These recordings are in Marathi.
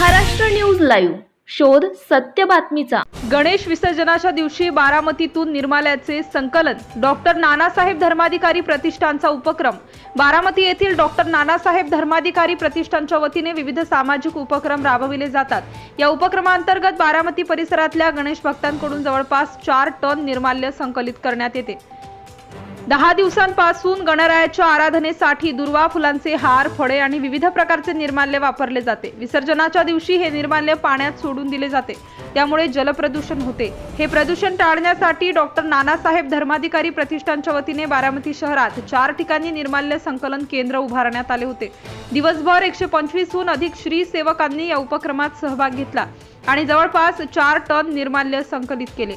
Maharashtra news live. शोध सत्य बातमीचा. गणेश विसर्जनाच्या दिवशी बारामतीतून निर्माल्याचे संकलन डॉक्टर नानासाहेब धर्माधिकारी प्रतिष्ठानचा उपक्रम. बारामती येथील डॉक्टर नानासाहेब धर्माधिकारी प्रतिष्ठानच्या वतीने विविध सामाजिक उपक्रम राबविले जातात. या उपक्रमांतर्गत बारामती परिसरातल्या गणेश भक्तांकडून जवळपास चार टन निर्माल्य संकलित करण्यात येते. दहा दिवसांपासून गणरायाच्या आराधनेसाठी दुर्वा फुलांचे हार फळे आणि विविध प्रकारचे निर्माल्य वापरले जाते. विसर्जनाच्या दिवशी हे निर्माल्य पाण्यात सोडून दिले जाते. त्यामुळे जलप्रदूषण होते. हे प्रदूषण टाळण्यासाठी डॉक्टर नानासाहेब धर्माधिकारी प्रतिष्ठानच्या वतीने बारामती शहरात चार ठिकाणी निर्माल्य संकलन केंद्र उभारण्यात आले होते. दिवसभर एकशे पंचवीसहून अधिक श्री सेवकांनी या उपक्रमात सहभाग घेतला. आणि जवळपास चार टन निर्माल्य संकलित केले.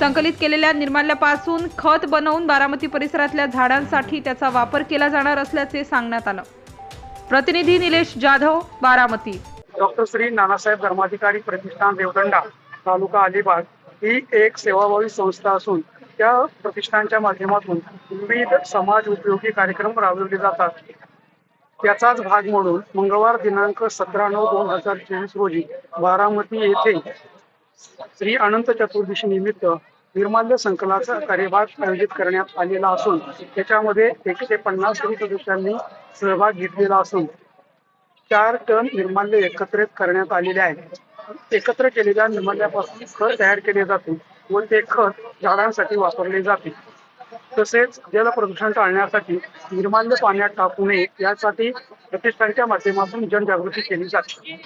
संकलित केलेल्या निर्माल्यापासून खत बनवून बारामती परिसरातल्या झाडांसाठी त्याचा वापर केला जाणार असल्याचे सांगण्यात आलं. प्रतिनिधी निलेश जाधव बारामती. डॉक्टर श्री नानासाहेब धर्माधिकारी प्रतिष्ठान देवदंडा तालुका अलिबाग ही एक सेवाभावी संस्था असून त्या प्रतिष्ठानच्या माध्यमातून विविध समाज उपयोगी कार्यक्रम राबवले जातात. त्याचाच भाग म्हणून मंगळवार दिनांक सतरा नऊ दोन हजार चोवीस रोजी बारामती येथे श्री अनंत चतुर्दशी निमित्त निर्माल्य संकलाचा कार्यभाग आयोजित करण्यात आलेला असून त्याच्यामध्ये एकशे पन्नास सदस्यांनी सहभाग घेतलेला असून चार टन निर्माल्य एकत्रित करण्यात आलेले आहे एकत्र केलेल्या निर्माल्यापासून खत तयार केले जाते व ते खत झाडांसाठी वापरले जाते. तसेच जलप्रदूषण टाळण्यासाठी निर्माल्य पाण्यात टाकू नये यासाठी प्रतिष्ठानच्या माध्यमातून जनजागृती केली जाते.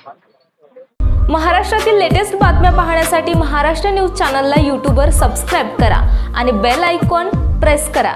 महाराष्ट्रातील लेटेस्ट बातम्या पाहण्यासाठी महाराष्ट्र न्यूज चॅनलला यूट्यूबवर सबस्क्राईब करा आणि बेल आयकॉन प्रेस करा.